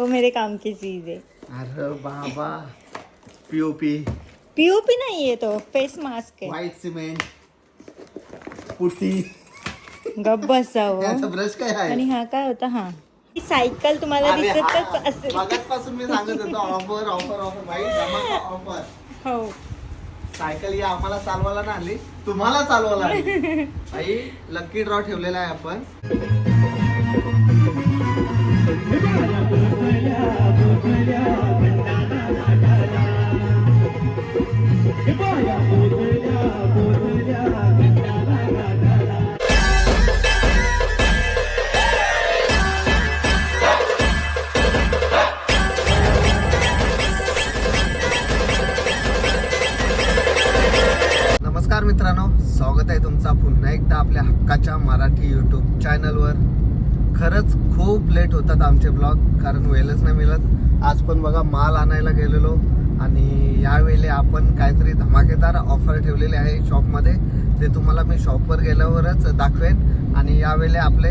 वो मेरे काम की चीज है। अरे बाबा पीओपी पीओपी नहीं है तो फेस मास्क है। व्हाईट सिमेंट पुटी गप बसाव याचा ब्रश काय आहे आणि हा काय होता? हा. ही सायकल तुम्हाला अरे दिसतच हा. असेल. मगाचपासून मी सांगत होतो ऑफर ऑफर ऑफर भाई धमाका ऑफर हो. सायकल ही आम्हाला चालवायला ना आली तुम्हाला चालवायला आली भाई लकी ड्रॉ ठेवलेला आहे आपण. स्वागत आहे तुमचा पुन्हा एकदा आपल्या हक्काच्या मराठी यूट्यूब चॅनलवर खरंच खूप लेट होतात आमचे ब्लॉग कारण वेळच नाही मिळत. आज पण बघा माल आणायला गेलेलो. आणि यावेळी आपण काहीतरी धमाकेदार ऑफर ठेवलेले आहे शॉपमध्ये ते तुम्हाला मी शॉपवर गेल्यावरच दाखवेन. आणि यावेळी आपले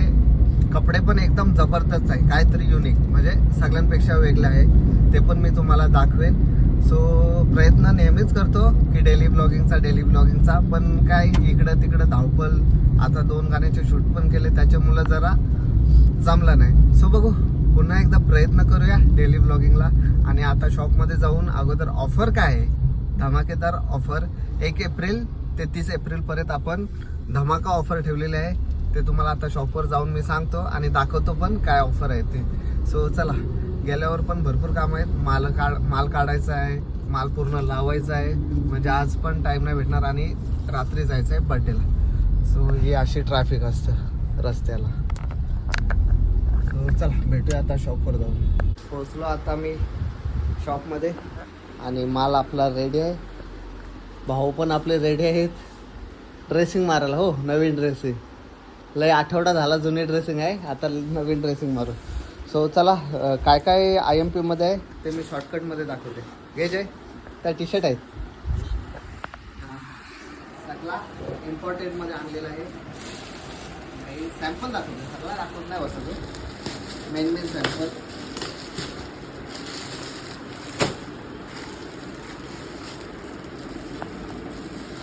कपडे पण एकदम जबरदस्त आहे. काहीतरी युनिक म्हणजे सगळ्यांपेक्षा वेगळे आहे. ते पण मी तुम्हाला दाखवेन. सो प्रयत्न नेहमीच करतो की डेली ब्लॉगिंगचा डेली ब्लॉगिंगचा पण काय इकडं तिकडं धावपल आता दोन गाण्याचे शूट पण केले त्याच्यामुळं जरा जमलं नाही. सो बघू पुन्हा एकदा प्रयत्न करूया डेली ब्लॉगिंगला आणि आता शॉपमध्ये जाऊन अगोदर ऑफर काय आहे? धमाकेदार ऑफर एक एप्रिल ते तीस एप्रिलपर्यंत आपण धमाका ऑफर ठेवलेली आहे. ते तुम्हाला आता शॉपवर जाऊन मी सांगतो आणि दाखवतो पण काय ऑफर आहे ते. सो चला. गेल्यावर पण भरपूर काम आहेत. माल काढ माल काढायचा आहे माल पूर्ण लावायचा आहे. म्हणजे आज पण टाईम नाही भेटणार आणि रात्री जायचं आहे बड्डेला सो ही अशी ट्रॅफिक असतं रस्त्याला. सो चला भेटूया आता शॉपवर जाऊन. पोचलो आता मी शॉपमध्ये आणि माल आपला रेडी आहे. भाऊ पण आपले रेडी आहेत. ड्रेसिंग मारायला हो नवीन ड्रेसिंग लय आठवडा झाला जुनी ड्रेसिंग आहे. आता नवीन ड्रेसिंग मारू. सो चला काय काय आय एम पीमध्ये आहे ते मी शॉर्टकटमध्ये दाखवते. घे जय. त्या टी शर्ट आहेत. सगळा इम्पॉर्टंटमध्ये आणलेला आहे. सॅम्पल दाखवते. सगळा दाखवत नाही बसतो मेन मेन सॅम्पल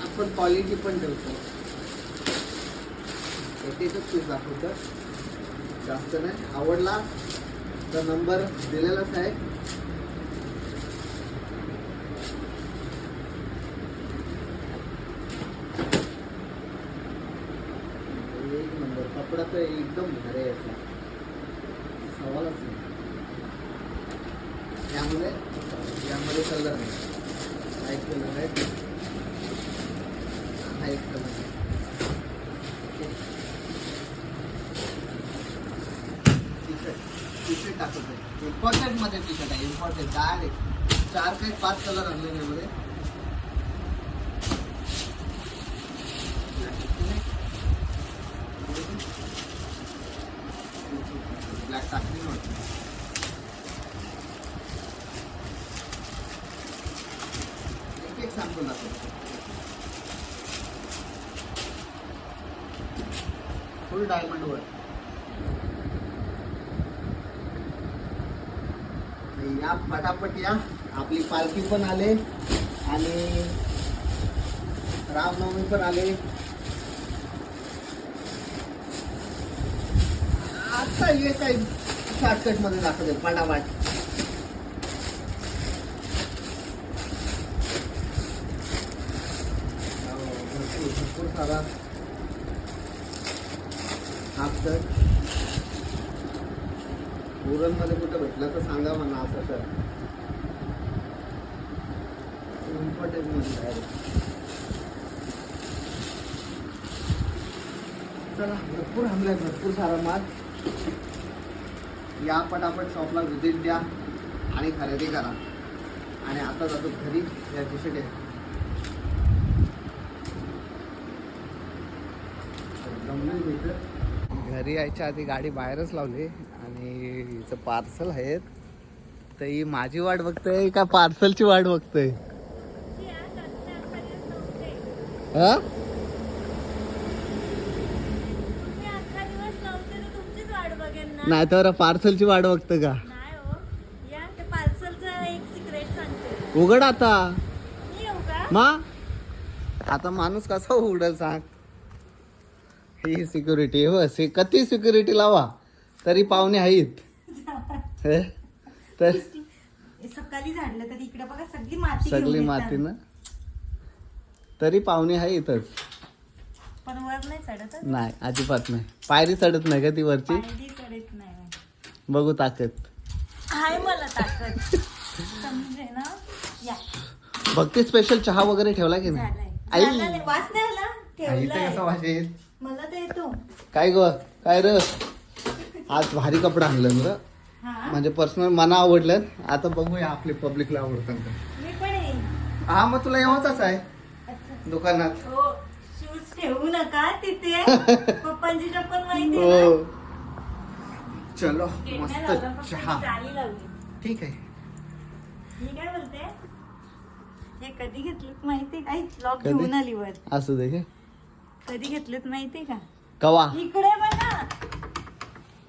आपण क्वालिटी पण ठेवतो. ते एकच पीस दाखवतं. जास्त नाही. आवडला तर नंबर दिलेलाच आहे. एक नंबर कपडा तर एकदम भारी आहे याचा. सवालच नाही. यामध्ये यामध्ये कलर नाही. हा एक कलर आहे हा एक कलर आहे टी शर्ट टाकत आहे इम्पॉर्टंटमध्ये टी शर्ट आहे इम्पॉर्टंट. डायरेक्ट चार काही पाच कलर आणले यामध्ये ब्लॅक टाकली नव्हती एक एक सॅम्पल दाखवतो फुल डायमंड वर या पटापट या आपली पालखी पण आले आणि रामनवमी पण आले. आता हे काही शॉर्टकटमध्ये दाखवते पटापट. भरपूर सारा हाफमध्ये भेटलं तर सांगा म्हणा असं सर इम्पॉर्टंटमध्ये चला भरपूर हमले भरपूर सारा माल. या पटापट शॉपला व्हिजिट द्या आणि खरेदी करा. आणि आता जातो घरी या टी शर्ट घरी यायच्या आधी गाडी बाहेरच लावली. आणि हिचं पार्सल आहेत. तर ही माझी वाट बघतय का पार्सलची वाट बघतय? हा? वाट नाही तर पार्सलची वाट बघतं का? उघड आता. मा? आता माणूस कसा उघडल सांग? ही सिक्युरिटी हो से कधी सिक्युरिटी लावा? तरी पाहुणे आहेत. हे? तर हे सकाळी झाडलं तर इकडे बघा सगळी माती सगळी माती. ना? तरी पाहुणे आहे इथंच पण वर नाही चढत. नाही अजिबात नाही. पायरी चढत नाही का ती वरची? पायरी चढत नाही. बघू ताकद. हाय मला ताकद. समजे ना? या. भक्ती स्पेशल चहा वगैरे ठेवला की नाही? आई. वास नाही आला? वाजेल मला तर येतो. काय ग? काय र आज भारी कपडा आणलं र हा? म्हणजे पर्सनल मला आवडलं. आता बघूया आपले पब्लिकला आवडतं का? पण हा मग तुला येवाचाच आहे. दुकानात. हो शूज ठेवू नका तिथे. पप्पांची चप्पल माहिती हो. ना? चलो मस्त. चहा ठीक आहे. मी काय बोलते? हे कधी घेतलं माहितीये का? लॉक कधी? घेऊन आली वर. असू दे काय कधी घेतलं माहितीये का? कवा? इकडे बघा.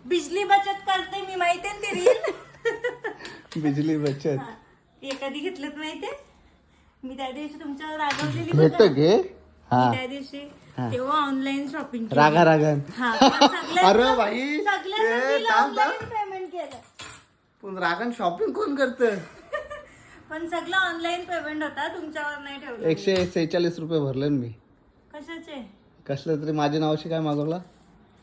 बिजली बचत करते मी माहितीये ना ती रील बिजली बचत. हे. कधी घेतलं माहितीये मी त्या दिवशी तुमच्यावर रागवलेली. घे हा. त्या दिवशी. तेव्हा ऑनलाईन शॉपिंग रागा हा सगळ्यांचं- अरे ऑनलाईन पेमेंट केलं. पण रागन शॉपिंग कोण करत? पण सगळं ऑनलाईन पेमेंट होता तुमच्यावर नाही ठेवलं. एकशे सेहेचाळीस रुपये भरले मी. कशाचे? कसलं तरी माझ्या नावाशी काय मागवला?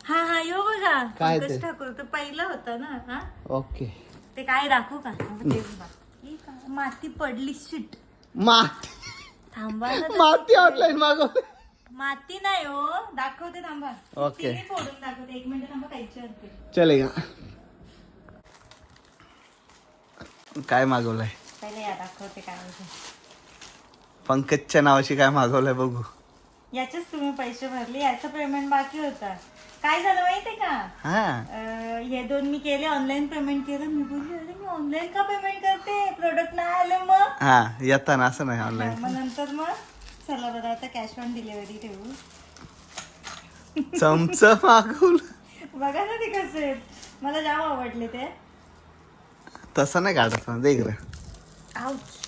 हा हा यो बघा काय पंकज ते? ठाकूर तर पहिलं होतं ना हा? ओके. ते काय दाखवू का? ते बघा. ही का? माती पडली शिट माती. थांबा ना. तर. माती ऑनलाईन मागवली माती नाही हो. दाखवते थांबा. ओके. फोडून दाखवते. एक मिनिट थांबा कायची आणते चलेगा काय मागवलंय? पहिले या दाखवते काय होतं. पंकजच्या नावाशी काय मागवलंय बघू. याचेच तुम्ही पैसे भरले याचं पेमेंट बाकी होता. काय झालं माहितीये का? हा. अं, हे दोन मी केले ऑनलाईन पेमेंट केलं. मी बोलली अरे मी ऑनलाईन का पेमेंट करते? प्रोडक्ट नाही आले मग. हा येताना असं नाही ऑनलाईन मग नंतर मग चला बरं आता कॅश ऑन डिलिव्हरी ठेवू. चमच मागवलं बघा ना ते कसे आहेत मला जाम आवडले ते. तसं नाही काढत ना देख रे. आउच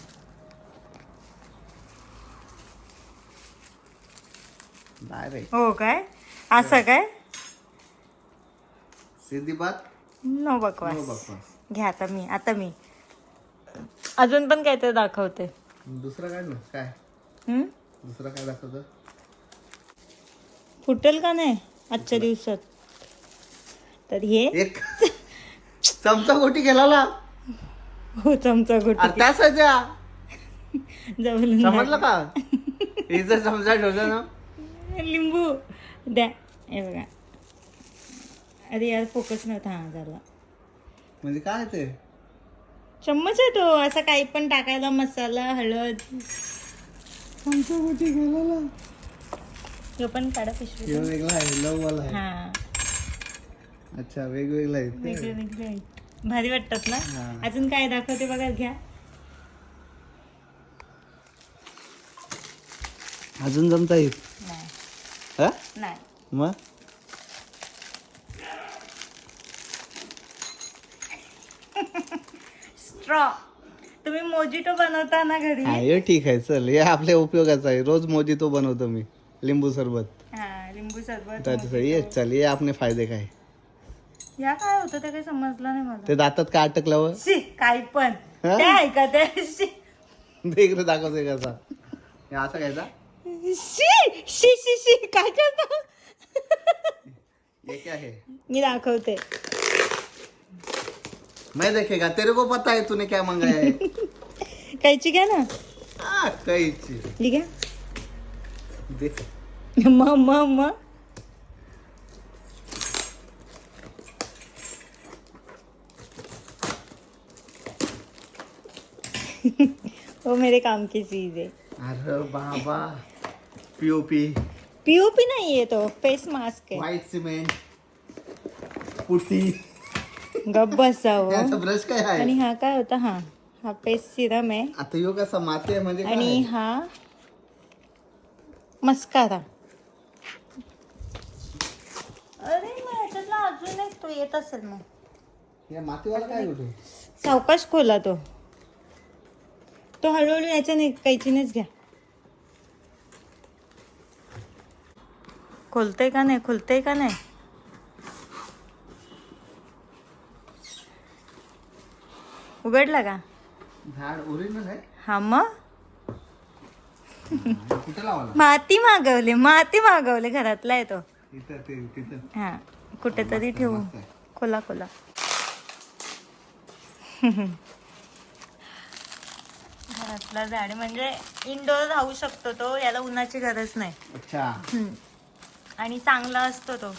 नाही रे हो काय? असं काय? बात नो नो बकवास. घ्या आता मी आता मी. अजून पण काहीतरी दाखवते. दुसरं काय ना काय? हम्म? दुसरं काय दाखवतं? फुटेल का नाही आजच्या दिवसात? तर हे? एक चमचा गोटी गेला हो चमचा गोटी. त्या. जवळून समजलं का? हिचा चमचा ठेवला ना. लिंबू. द्या. हे बघा. अरे यार फोकस नव्हता हा झाला म्हणजे काय ते? चम्मच आहे तो असा काही पण टाकायला मसाला हळद. चमचा गोटी गेला तो पण काढा पिशवी वेगळा आहे लव वाला आहे. हा. अच्छा वेगवेगळा आहे वेगळे वेगळे आहेत. भारी वाटतात ना. अजून काय दाखवते बघा घ्या. अजून जमता येईल नाही. हा? नाही. मग? स्ट्रॉ तुम्ही मोजिटो बनवता ना घरी? हा हे ठीक आहे चल हे आपल्या उपयोगाचं आहे. रोज मोजी तो बनवतो मी लिंबू सरबत. हा लिंबू सरबत ये चल ये आपले फायदे काय? या काय होतं ते काही समजलं नाही मला. ते दातात काय अटकल्यावर? शी काय पण. हा? ते ऐका ते शी. रे दाखवतोय कसा. हे असं घ्यायचा? शी शी शी शी काय करता? क्या है मी दाखवते. मैं देखेगा तेरे को पता है तूने क्या मंगाया है? कैची घ्या ना. आ, कैची. ही घ्या. देख. म म म. वो मेरे काम की चीज है. अरे बाबा. पीओपी पीओपी नहीं है तो फेस मास्क है. व्हाईट सिमेंट पुटी गप बसावं. ब्रश काय आहे? आणि हा काय होता? हा. हा फेस सिरम आहे. आता यो कसा माती आहे म्हणजे काय आणि आहे? हा मस्कारा. अरे मग ह्याच्यातला अजून एक तो येत असेल मग. या मातीवाला काय होतो? सावकाश खोला तो. तो हळूहळू याच्याने कैचीनेच घ्या. खोलतंय का नाही? खोलतंय का नाही? उघडला का? झाड ओरिजिनल आहे. हा मग? कुठे लावाला? माती मागवले माती मागवले घरातला आहे तो. इथं ते तिथं. हा कुठेतरी ठेवू. मस्त आहे. खोला खोला. घरातला झाड म्हणजे इंडोर राहू शकतो तो याला उन्हाची गरज नाही. अच्छा. हम्म. आणि चांगला असतो तो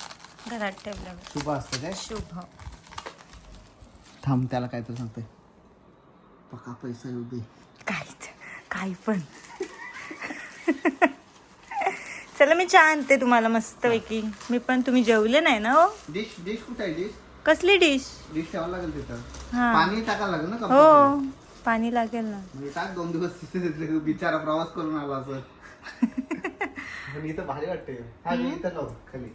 घरात ठेवल्यावर. शुभ असतं काय? शुभ. थांब त्याला काय तर सांगते पका पैसा येऊ दे. काहीच काही पण. चला मी चहा आणते तुम्हाला मस्तपैकी. मी पण तुम्ही जेवले नाही ना हो? डिश डिश कुठे आहे डिश कसली डिश डिश ठेवावं लागेल तिथं. हा. पाणी टाकायला लागेल ना हो. पाणी लागेल ना. म्हणजे टाक दोन दिवस तिथे तिथे बिचारा प्रवास करून आला असं. पण इथं भारी वाटते हा घे इथं लाव खाली.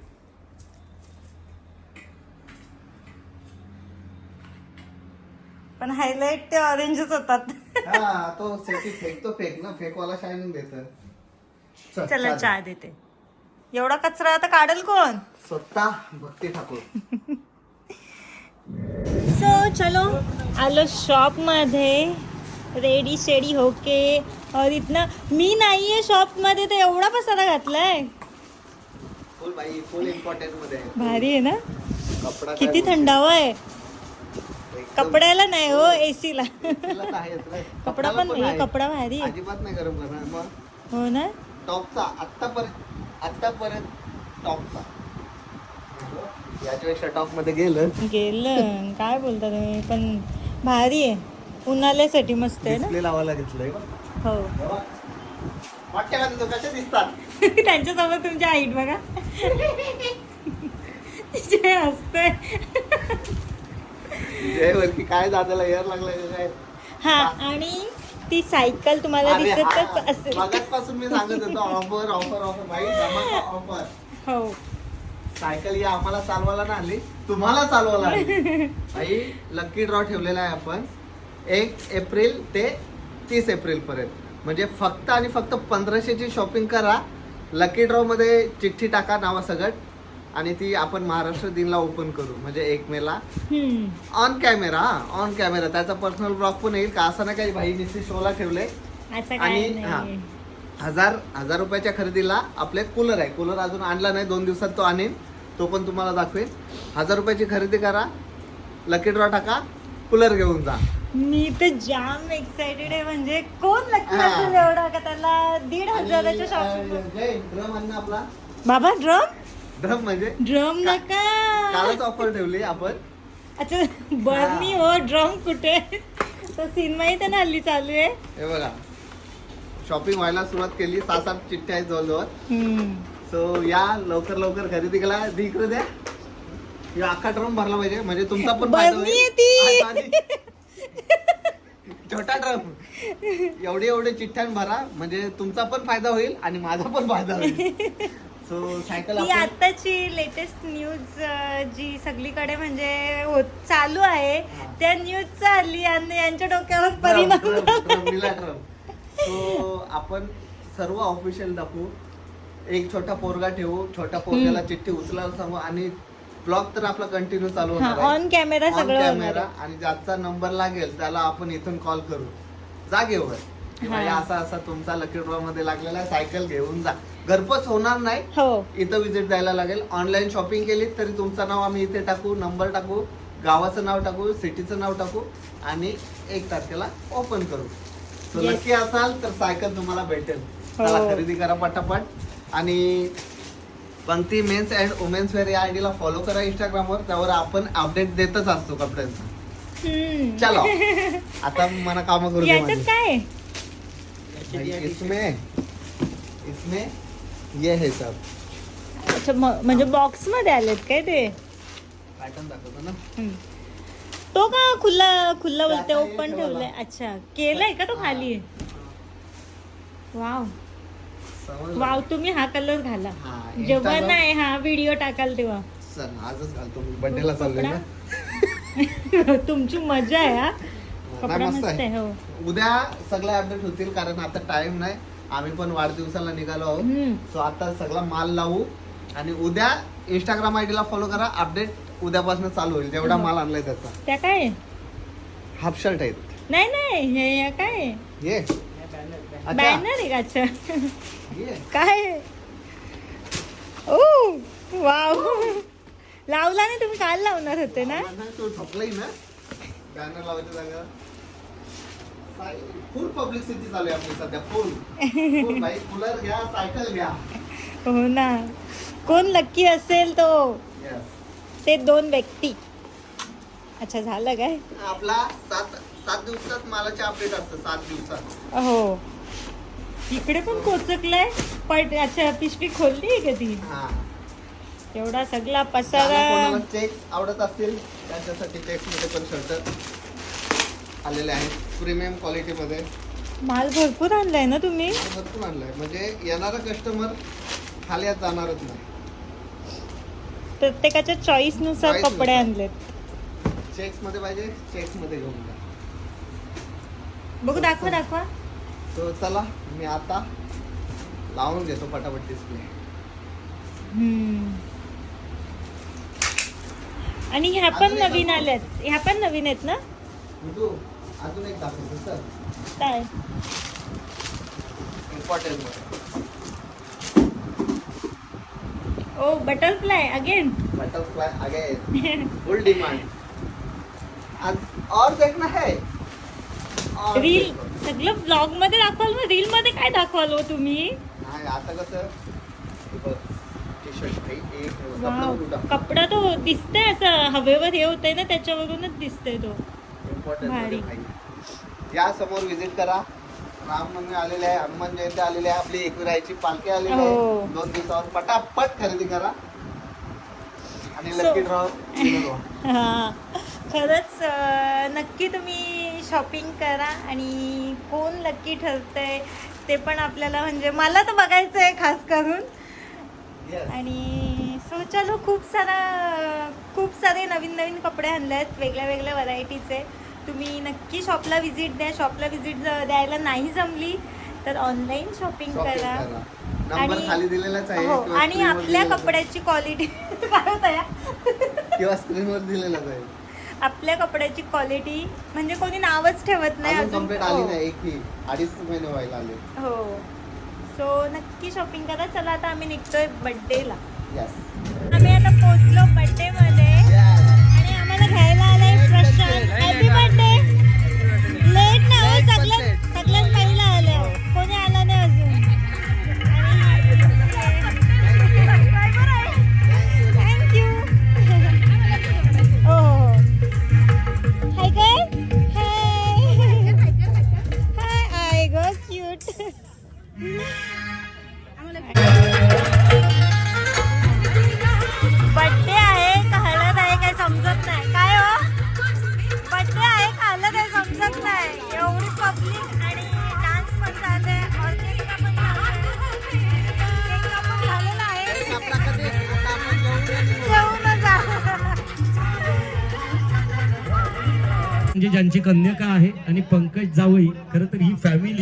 पण हायलाइट ते ऑरेंजच होतात. हा तो सेटी फेकतो फेक ना फेकवाला शायनिंग देत. चला चहा देते. एवढा कचरा आता काढेल कोण? स्वतः भक्ती ठाकूर. सो चलो आलो शॉपमध्ये. रेडी शेडी होके और इतना मी नाहीये शॉपमध्ये तर एवढा पसारा घातलाय. फुल बाई फुल इम्पॉर्टंटमध्ये आहे. भारी आहे ना? कपडा काय किती बोलते? थंडावा आहे. कपड्याला नाही हो एसीला तिला तर आहेच रे. कपडा कपड्याला पण नाही आहे. कपडा भारी आहे. अजिबात नाही गरम करणार. मग हो ना? टॉपचा आत्तापर्यंत आत्तापर्यंत टॉपचा. याच्यापेक्षा टॉपमध्ये गेलं. गेलं. काय बोलता तुम्ही? पण भारी आहे. उन्हाळ्यासाठी मस्त आहे ना? डिस्प्ले लावायला घेतलंय बघ. हो. वाटतं का तुझं कसे दिसतात? त्यांच्यासोबत तुमची हाईट बघा. जय वरती काय दादाला एअर लागलाय काय? हा आणि ती सायकल तुम्हाला अरे दिसतच हा, असेल. मगाचपासून मी सांगत होतो ऑफर ऑफर ऑफर भाई ऑफर. हो. सायकल ही आम्हाला चालवायला ना आली तुम्हाला चालवायला आली भाई लकी ड्रॉ ठेवलेला आहे आपण. एक एप्रिल ते तीस एप्रिल पर्यंत. म्हणजे फक्त आणि फक्त पंधराशेची शॉपिंग करा. लकी ड्रॉ मध्ये चिठ्ठी टाका नावासकट. आणि ती आपण महाराष्ट्र दिनला ओपन करू म्हणजे एक मेला. ऑन कॅमेरा ऑन कॅमेरा त्याचा पर्सनल ब्लॉग पण येईल का असं नाही काही भाई शोला ठेवले. आणि हा हजार हजार रुपयाच्या खरेदीला आपले कूलर आहे. कूलर अजून आणला नाही दोन दिवसात तो आणेन. तो पण तुम्हाला दाखवेन. हजार रुपयाची खरेदी करा लकी ड्रॉ टाका कूलर घेऊन जा. मी तर जाम एक्साइटेड आहे म्हणजे कोण लकी एवढा का त्याला दीड हजाराच्या शॉपिंग ड्रम आणला आपला. बाबा ड्रम? ड्रम म्हणजे? ड्रम नका. कालच ऑफर ठेवली आपण. अच्छा बरणी हो. ड्रम कुठे? तो सीन माहिती आहे ना हल्ली चालू आहे. हे बघा. शॉपिंग व्हायला सुरुवात केली सहा सात चिठ्ठ्या आहेत जवळजवळ. सो या लवकर लवकर खरेदी केला दी इकडे द्या. अख्खा ड्रम भरला पाहिजे. म्हणजे तुमचा पण फायदा होईल. ती. छोटा ड्रम एवढे एवढे चिठ्ठ्यान भरा. म्हणजे तुमचा पण फायदा होईल आणि माझा पण फायदा होईल. सो सायकल आपण आताची लेटेस्ट न्यूज जी सगळीकडे म्हणजे होत चालू आहे त्या न्यूज चालली आणि यांच्या डोक्यावर परिणाम. सो आपण सर्व ऑफिशियल दाखवू. एक छोटा पोरगा ठेवू छोटा पोरग्याला चिठ्ठी उचलायला सांगू आणि ब्लॉग तर आपला कंटिन्यू चालू हा होणार ऑन कॅमेरा ऑन सगळं होणार कॅमेरा आहे. आणि ज्याचा नंबर लागेल त्याला आपण इथून कॉल करू. जागेवर की हा. भाई असा असा तुमचा लकी ड्रॉ मध्ये लागलेला आहे. सायकल घेऊन जा. घरपोच होणार नाही. हो. इथं विजिट द्यायला लागेल. ऑनलाईन शॉपिंग केली तरी तुमचं नाव आम्ही इथे टाकू नंबर टाकू गावाचं नाव टाकू सिटीचं नाव टाकू आणि एक तारखेला ओपन करू. Yes. नक्की असाल तर सायकल तुम्हाला भेटेल. हो. चला खरेदी करा पटापट. आणि Pankti men's and women's wear या आयडीला फॉलो करा इंस्टाग्रामवर त्यावर आपण अपडेट देतच असतो कपड्यांचं. हम्म. चलो. आता मला काम करू दे याच्यात माझी. काय? आहे? भाई, इसमें. इसमें. ये है सब अच्छा म- म्हणजे बॉक्समध्ये आलेत काय ते? पॅटर्न दाखवतो ना. हम्म. तो का खुला खुला बोलते त्याचा हे ओपन ठेवला. ठेवलाय? अच्छा केलाय का तो खाली? वाव? वाव तुम्ही हा कलर घाला. हा, जेव्हा नाही हा व्हिडिओ टाकाल तेव्हा. चल आजच घालतो मी. बर्थडेला चाललोय ना. तुमची मजा आहे हा. हा, कपडा नाही, मस्त आहे. हो. उद्या सगळे अपडेट होतील कारण आता टाइम नाही. आम्ही पण वाढदिवसाला निघालो आहोत. सो आता सगळा माल लावू आणि उद्या इंस्टाग्राम आय ला फॉलो करा. अपडेट उद्यापासून चालू होईल. जेवढा. माल आणलाय त्याचा. त्या काय? हाफ शर्ट आहेत. नाही नाही. हे काय? ये. बॅनर. आहे अच्छा. काय? Oh wow. लावला नाही तुम्ही काल लावणार होते ना? तो ठोकलाय ना. बॅनर लावायच्या जागा फुल पब्लिसिटी चालू आहे आपली सध्या फुल फुल कूलर घ्या सायकल घ्या. हो ना. कोण लक्की असेल तो. ते दोन व्यक्ती. अच्छा झालं काय? आपला सात सात दिवसात मालाचे अपडेट असतं सात दिवसात. हो. इकडे पण कोचकलाय पण अच्छा पिशवी खोलली आहे का ती? हा. एवढा सगळा पसारा. चेक्स आवडत असतील त्यांच्यासाठी चेक्समध्ये पण शर्ट आलेले आहेत. प्रीमियम क्वालिटी मध्ये. माल भरपूर आणलाय ना तुम्ही? भरपूर आणलाय. म्हणजे येणारा कस्टमर खाली आत जाणारच नाही. प्रत्येकाच्या चॉईसनुसार Choice कपडे नुसार. आणलेत. चेक्समध्ये पाहिजे चेक्समध्ये घेऊन जा. बघू दाखवा दाखवा. तो चला मी आता लावून घेतो पटापट डिस्प्ले हम्म. आणि ह्या पण अजून एक नवीन दाखव. आल्यात. ह्या पण नवीन आहेत ना? अजून एक दाखवतो सर काय? Important oh butterfly again butterfly again full demand और देखना है. रील. सगळं ब्लॉगमध्ये दाखवाल मग? रील मध्ये काय दाखवाल हो तुम्ही? आता कसं? कपडा तो दिसतंय असं हवेवर हे होतंय ना त्याच्यावरूनच दिसतंय तो. इम्पॉर्टंट. या समोर विजिट करा. रामनवमी आलेले आहे हनुमान जयंती आलेली आहे आपली एकविरायची पालखी आलेली हो. आहे दोन दिवसावर पटापट खरेदी करा. आणि So- लकी ड्रॉ हा. खरंच अं, नक्की तुम्ही शॉपिंग करा आणि कोण लक्की ठरतंय ते पण आपल्याला म्हणजे मला तर बघायचं आहे खास करून. आणि सो चलो खूप सारा खूप सारे नवीन नवीन कपडे आणले आहेत वेगळ्या वेगळ्या व्हरायटीचे तुम्ही नक्की शॉपला व्हिजिट द्या. शॉपला व्हिजिट द्यायला नाही जमली तर ऑनलाईन शॉपिंग करा. आणि- हो आणि आपल्या. कपड्याची क्वालिटी काय होतं या किंवा स्क्रीनवर दिलेलाच आहे. आपल्या कपड्याची क्वालिटी म्हणजे कोणी नावच ठेवत नाही अजून हो. अडीच महिने व्हायला आले. हो. सो नक्की शॉपिंग करा. चला आता आम्ही निघतोय बर्थडेला आम्ही आता पोहोचलो बर्थडे मध्ये. आणि आम्हाला घ्यायला आलाय हॅपी बर्थडे लेट ना हो सगळ्यात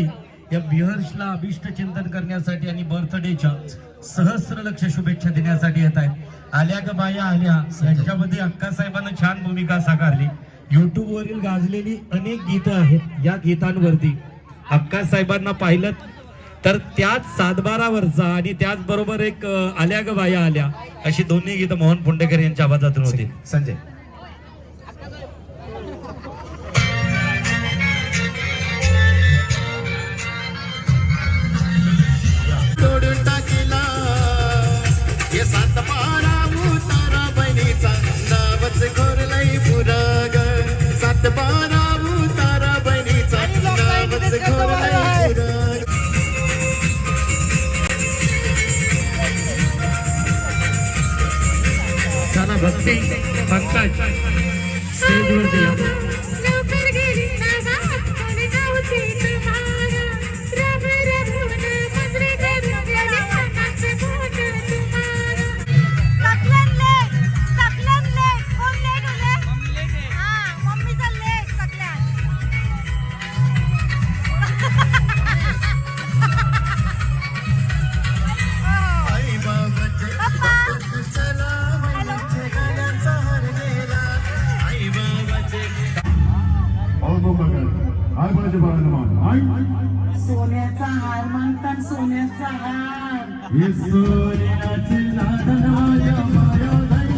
ही या बिहर्सला अभिष्ट चिंतन करण्यासाठी आणि बर्थडेच्या सहस्र लक्ष शुभेच्छा देण्यासाठी येत आहेत. आल्या ग बाया आल्या. यांच्यामध्ये अक्कासाहेबांना छान भूमिका साकारली. युट्यूब वरील गाजलेली अनेक गीतं आहेत या गीतांवरती. अक्कासाहेबांना पाहिलं तर त्याच सातबारावरचा आणि त्याचबरोबर एक आल्या ग बाया आल्या अशी दोन्ही गीतं मोहन पुंडेकर यांच्या आवाजातून होती. संजय. तोडून टाकीला हे सात बारा उतारा बहिणीचा. नावच घोरलंय पुराग. सात बारा उतारा बहिणीचा. नावच पुराग. चला भक्ती पंकज स्टेजवरती सोन्याचा हार मागतात सोन्याचा हार. हे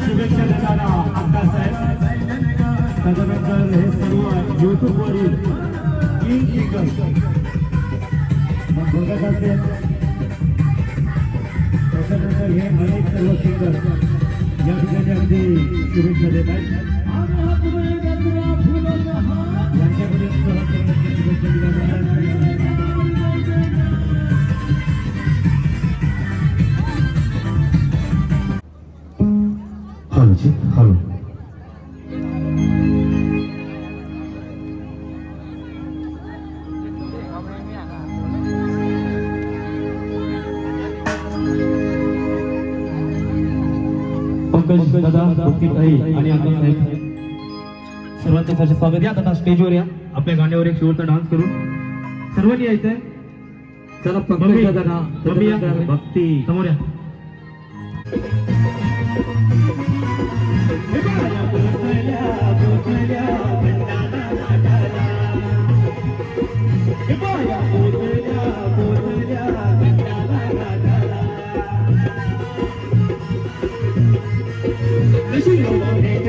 शुभेच्छा देताना अक्कासाहेब त्याच्यानंतर हे सर्व युट्यूबवरील तीन मग बघत असेल. त्याच्यानंतर हे अनेक सर्व सिंगर या ठिकाणी अगदी शुभेच्छा देत आहेत. यांच्याकडे सहकार्याची शुभेच्छा दिल्या पंकज दादा बुकिट आई आणि आकाश साहेब सर्वांचं सरचे स्वागत. या आता स्टेजवर या. आपल्या गाण्यावर एक शेवटचा डान्स करून सर्वांनी यायचंय चला पंकज दादा त्याच्यानंतर भक्ती. समोर या. अरे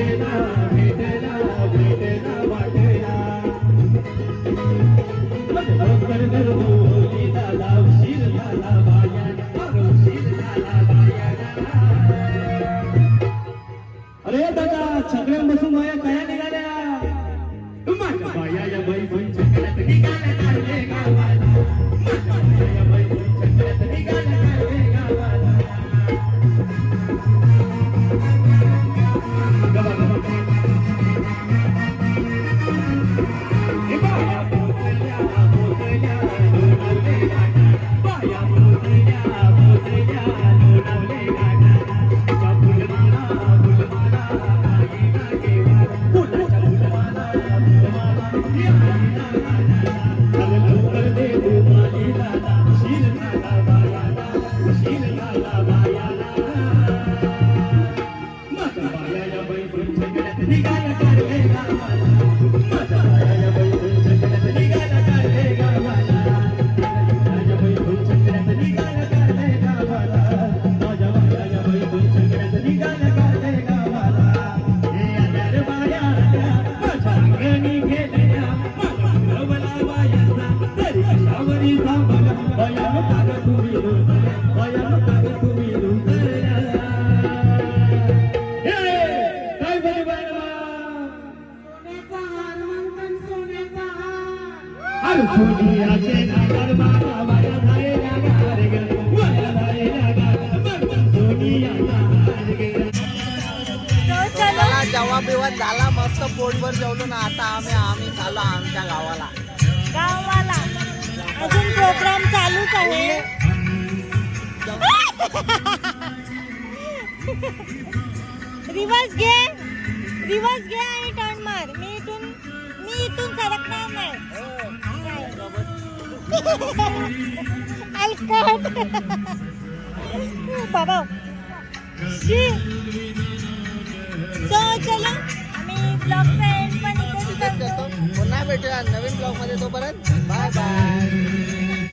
जेव्हा बिवा झाला मस्त पोटभर जेवलो ना आता आम्ही आम्ही चाललो आमच्या गावाला. गावाला. अजून प्रोग्राम चालूच आहे. रिवर्स घे. रिवर्स घे आणि टर्न मार. मी इथून मी इथून सरकणार नाही. बाबा. So, चलो. आम्ही ब्लॉगचा एंड पण इथेच करतो. पुन्हा भेटूया नवीन ब्लॉगमध्ये तोपर्यंत. Bye bye.